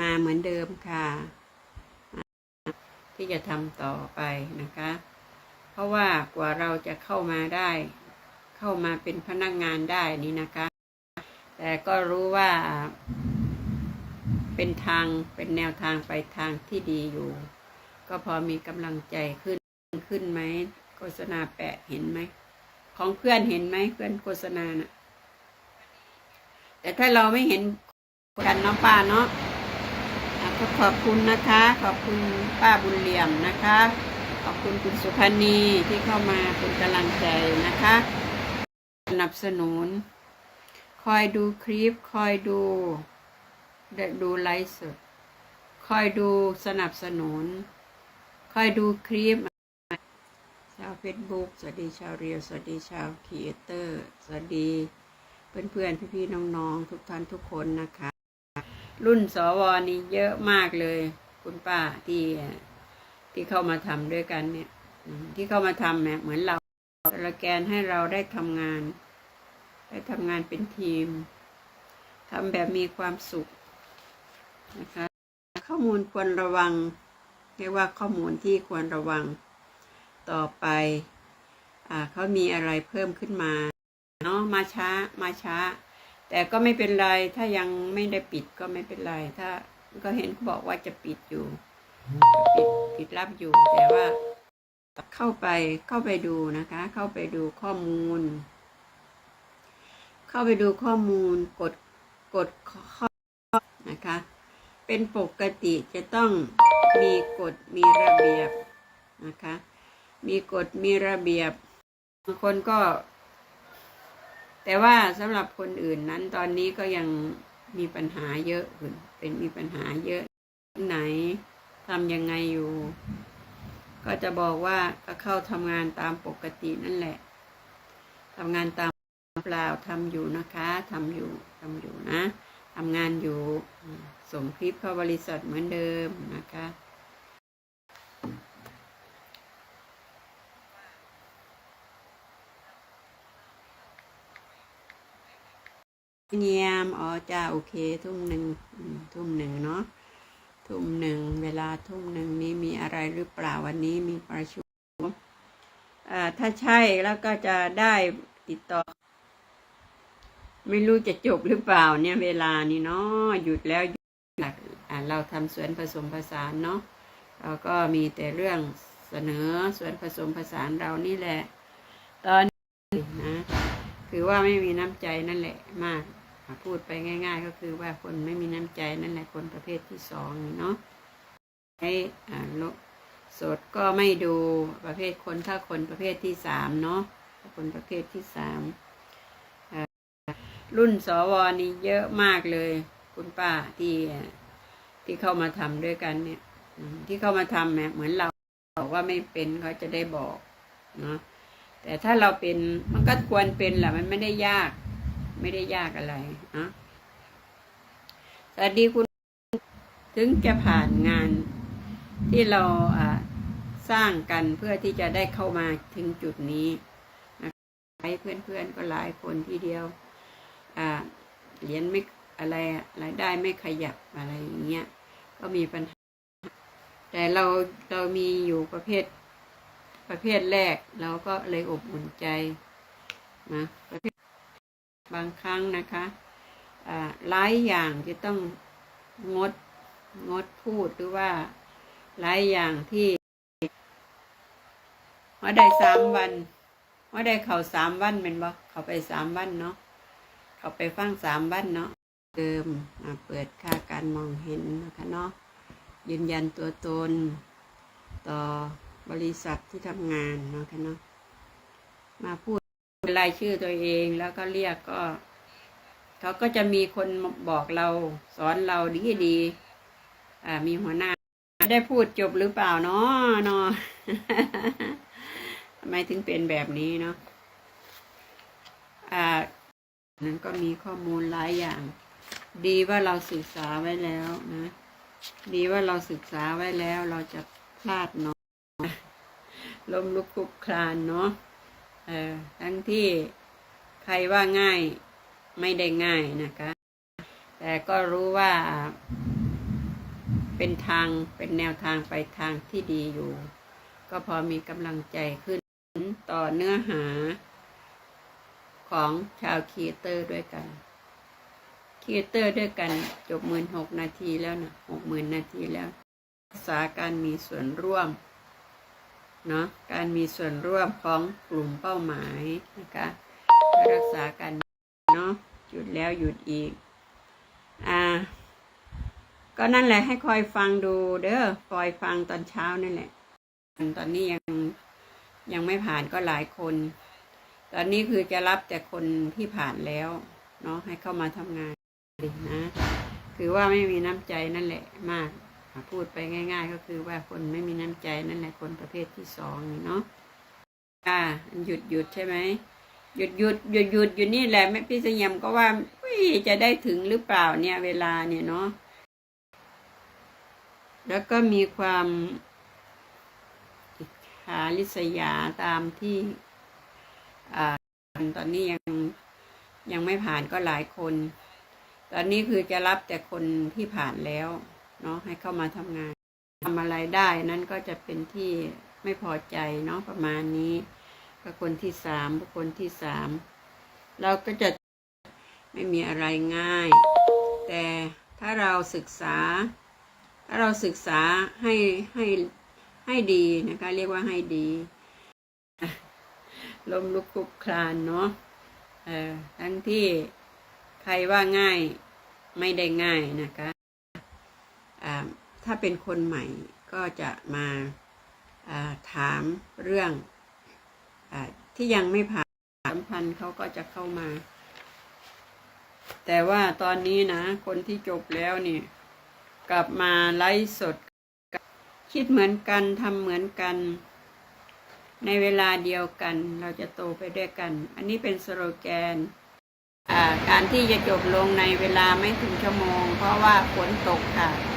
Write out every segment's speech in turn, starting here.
มาเหมือนเดิมค่ะ ที่จะทำต่อไปนะคะ เพราะว่ากว่าเราจะเข้ามาได้ เข้ามาเป็นพนักงานได้นี่นะคะ แต่ก็รู้ว่าเป็นทางเป็นแนวทางไปทางที่ดีอยู่ ก็พอมีกำลังใจขึ้นขึ้นไหมโฆษณาแปะเห็นไหมของเพื่อนเห็นไหมเพื่อนโฆษณาน่ะแต่ถ้าเราไม่เห็นกันเนาะป้าเนาะ ขอบคุณนะคะ ขอบคุณป้าบุญเหลี่ยมนะคะ ขอบคุณคุณสุพันนีที่เข้ามาเป็นกำลังใจนะคะ สนับสนุน คอยดูคลิป คอยดูดูไลฟ์สด คอยดูสนับสนุน คอยดูคลิป ชาวเฟซบุ๊กสวัสดีชาวเรียว สวัสดีชาวครีเอเตอร์ สวัสดีเพื่อนๆ พี่ๆ น้องๆ ทุกท่านทุกคนนะคะ รุ่นสวนี่เยอะมากเลย คุณป้าที่ที่เข้ามาทำด้วยกันเนี่ย ที่เข้ามาทำเนี่ยเหมือนเราสโลแกนให้เราได้ทำงาน ได้ทำงานเป็นทีมทำแบบมีความสุขนะคะข้อมูลควรระวังเรียกว่าข้อมูลที่ควรระวังต่อไปอ่าเขามีอะไรเพิ่มขึ้นมาเนาะมาช้ามาช้า แต่ก็ไม่เป็นไร ถ้ายังไม่ได้ปิดก็ไม่เป็นไร ถ้าก็เห็นเขาบอกว่าจะปิดอยู่ ปิดปิดรับอยู่ แต่ว่า เข้าไปเข้าไปดูนะคะ เข้าไปดูข้อมูล เข้าไปดูข้อมูลกดกดข้อนะคะ เป็นปกติจะต้องมีกฎมีระเบียบนะคะ มีกฎมีระเบียบบางคนก็ แต่ว่าสำหรับคนอื่นนั้นตอนนี้ก็ยังมีปัญหาเยอะขึ้นเป็นมีปัญหาเยอะไหนทำยังไงอยู่ ก็จะบอกว่าก็เข้าทำงานตามปกตินั่นแหละทำงานตามเปล่าทำอยู่นะคะทำอยู่ทำอยู่นะทำงานอยู่อืมส่งคลิปเข้าบริษัทเหมือนเดิมนะคะ เงียมอ๋อจ้าโอเค ทุ่มหนึ่งทุ่มหนึ่งเนาะทุ่มหนึ่งเวลาทุ่มหนึ่งนี้มีอะไรหรือเปล่าวันนี้มีประชุมอ่าถ้าใช่แล้วก็จะได้ติดต่อ ไม่รู้จะจบหรือเปล่าเนี่ย เวลานี้เนาะหยุดแล้วหลักอ่าเราทำสวนผสมผสานเนาะเราก็มีแต่เรื่องเสนอสวนผสมผสานเรานี่แหละ ตอน คือว่าไม่มีน้ำใจนั่นแหละมากพูดไปง่าย ๆ ก็คือว่าคนไม่มีน้ำใจนั่นแหละคนประเภทที่สองเนาะให้อ่าโลสดก็ไม่ดูประเภทคนถ้าคนประเภทที่สามเนาะคนประเภทที่สามรุ่นสวนี่เยอะมากเลย คุณป้าที่ที่เข้ามาทำด้วยกันเนี่ยที่เข้ามาทำเนี่ยเหมือนเราบอกว่าไม่เป็นเขาจะได้บอกเนาะ แต่ถ้าเราเป็นมันก็ควรเป็นแหละมันไม่ได้ยาก ไม่ได้ยากอะไรนะสวัสดีคุณถึงจะผ่านงานที่เราอ่าสร้างกันเพื่อที่จะได้เข้ามาถึงจุดนี้นะให้เพื่อนๆก็หลายคนทีเดียวอ่าเหรียญไม่อะไรอะรายได้ไม่ขยับอะไรอย่างเงี้ย ก็มีปัญหา แต่เราเรามีอยู่ประเภท ประเภทแรกเราก็เลยอบอุ่นใจนะประเภทบางครั้งนะคะหลายอย่างจะต้องงดงดพูดหรือว่าหลายอย่างที่ว่าได้สามวันว่าได้เขาสามวันเป็นบ่เขาไปสามวันเนาะเขาไปฟังสามวันเนาะเดิมเปิดค่าการมองเห็นนะคะเนาะยืนยันตัวตนต่อ บริษัทที่ทำงานเนาะค่ะเนาะมาพูดรายชื่อตัวเองแล้วก็เรียกก็เขาก็จะมีคนบอกเราสอนเราดีดีอ่ามีหัวหน้า ได้พูดจบหรือเปล่าเนาะเนาะทำไมถึงเป็นแบบนี้เนาะอ่านั้นก็มีข้อมูลหลายอย่าง ดีว่าเราศึกษาไว้แล้วนะ ดีว่าเราศึกษาไว้แล้วเราจะพลาดเน้อย ล้มลุกคลุกคลานเนาะเออทั้งที่ใครว่าง่ายไม่ได้ง่ายนะคะ แต่ก็รู้ว่าเป็นทางเป็นแนวทางไปทางที่ดีอยู่ ก็พอมีกำลังใจขึ้นต่อเนื้อหา ของชาวครีเตอร์ด้วยกันครีเตอร์ด้วยกันจบหมื่นหกนาทีแล้วนะหกหมื่นนาทีแล้วรักษาการมีส่วนร่วม เนาะการมีส่วนร่วมของกลุ่มเป้าหมายนะคะรักษาการเนาะหยุดแล้วหยุดอีกอ่าก็นั่นแหละให้คอยฟังดูเด้อคอยฟังตอนเช้านั่นแหละ ตอนนี้ยังยังไม่ผ่านก็หลายคน ตอนนี้คือจะรับแต่คนที่ผ่านแล้วเนาะให้เข้ามาทำงานนะ คือว่าไม่มีน้ำใจนั่นแหละมาก พูดไปง่าย ๆ ก็คือว่าคนไม่มีน้ำใจนั่นแหละคนประเภทที่สองนี่เนาะอ่าหยุดหยุดใช่ไหมหยุดหยุดหยุดหยุดอยู่นี่แหละแม่พี่สยมก็ว่าจะได้ถึงหรือเปล่าเนี่ย เวลาเนี่ยเนาะแล้วก็มีความอิจฉาริษยาตามที่อ่าตอนนี้ยังยังไม่ผ่านก็หลายคน ตอนนี้คือจะรับแต่คนที่ผ่านแล้ว เนาะให้เข้ามาทำงานทำอะไรได้นั้นก็จะเป็นที่ไม่พอใจเนาะประมาณนี้ก็คนที่สามบุคคลที่สามเราก็จะไม่มีอะไรง่าย แต่ถ้าเราศึกษา ถ้าเราศึกษาให้ให้ให้ดีนะคะเรียกว่าให้ดีล้มลุกคลุกคลานเนาะเออทั้งที่ใครว่าง่ายไม่ได้ง่ายนะคะ ถ้าเป็นคนใหม่ก็จะมาาถามเรื่องอที่ยังไม่ผ่านสัมพันธ์เขาก็จะเข้ามา แต่ว่าตอนนี้นะ คนที่จบแล้วเนี่ยกลับมาไลฟ์สด คิดเหมือนกันทำเหมือนกัน ในเวลาเดียวกัน เราจะโตไปด้วยกัน อันนี้เป็นสโลแกนการที่จะจบลงในเวลาไม่ถึงชั่วโมง เพราะว่าฝนตกค่ะ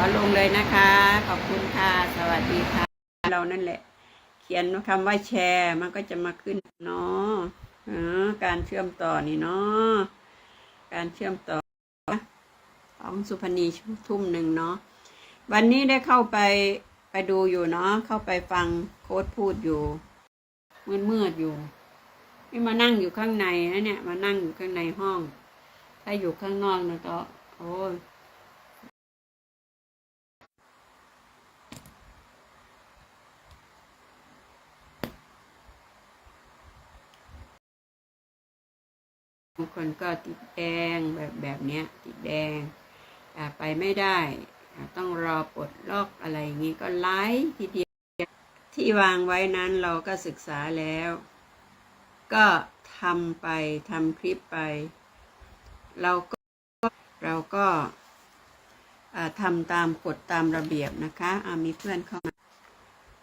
อลงเลยนะคะ ขอบคุณค่ะ สวัสดีค่ะ เรานั่นแหละ เขียนคำว่าแชร์ มันก็จะมาขึ้นเนาะการเชื่อมต่อนี่เนาะการเชื่อมต่อของสุพณีทุ่มหนึ่งเนาะวันนี้ได้เข้าไปไปดูอยู่เนาะเข้าไปฟังโค้ดพูดอยู่มืดมืดอยู่นี่มานั่งอยู่ข้างในนะเนี่ย มานั่งอยู่ข้างในห้อง ถ้าอยู่ข้างนอกนะก็โอ้างคนก็ติดแดงแบบแบบเนี้ยติดแดงไปไม่ได้ ต้องรอปลดล็อกอะไรอย่างนี้ก็ไลฟ์ทีเดียวที่วางไว้นั้นเราก็ศึกษาแล้ว ก็ทำไปทำคลิปไป เราก็เราก็ทำตามกฎตามระเบียบนะคะมีเพื่อนเข้ามา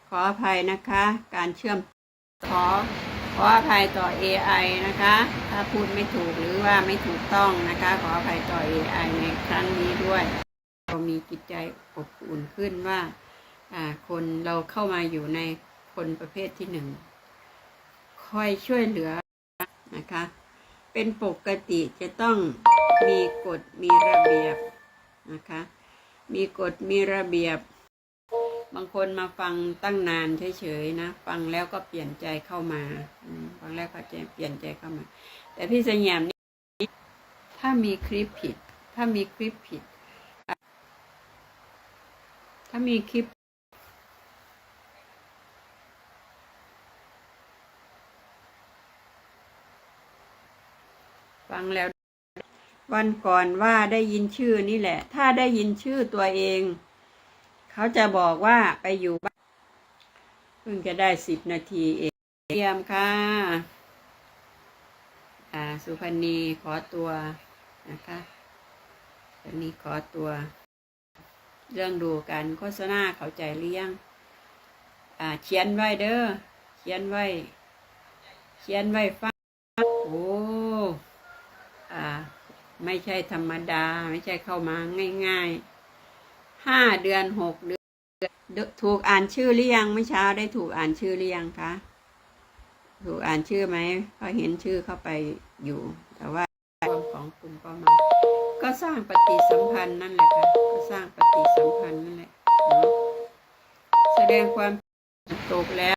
ขออภัยนะคะ การเชื่อมขอ ขออภัยต่อ AI นะคะ ถ้าพูดไม่ถูกหรือว่าไม่ถูกต้องนะคะ ขออภัยต่อ AI ในครั้งนี้ด้วย เรามีจิตใจอบอุ่นขึ้นว่าอ่าคนเราเข้ามาอยู่ในคนประเภทที่หนึ่งคอยช่วยเหลือนะคะ เป็นปกติจะต้องมีกฎมีระเบียบนะคะ มีกฎมีระเบียบ บางคนมาฟังตั้งนานเฉยๆนะ ฟังแล้วก็เปลี่ยนใจเข้ามาฟังแล้วก็จะเปลี่ยนใจเข้ามา แต่พี่สยามนี่ถ้ามีคลิปผิด ถ้ามีคลิปผิด ถ้ามีคลิป ฟังแล้ว วันก่อนว่าได้ยินชื่อนี่แหละ ถ้าได้ยินชื่อตัวเอง เขาจะบอกว่าไปอยู่บ้านเพิ่งจะได้สิบนาทีเองเยี่ยมค่ะ อ่า สุพรรณีขอตัวนะคะสุพรรณีขอตัว เรื่องดูการโฆษณาเข้าใจหรือยังอ่าเขียนไว้เด้อเขียนไว้ เขียนไว้ฟังโอ้อ่า ไม่ใช่ธรรมดา ไม่ใช่เข้ามาง่าย ๆ ห้าเดือนหกเดือนถูกอ่านชื่อหรือยังเมื่อเช้าได้ถูกอ่านชื่อหรือยังคะถูกอ่านชื่อไหมเขาเห็นชื่อเข้าไปอยู่ แต่ว่าความของคุณก็มาก็สร้างปฏิสัมพันธ์นั่นแหละค่ะก็สร้างปฏิสัมพันธ์นั่นแหละแสดงความตกแล้ว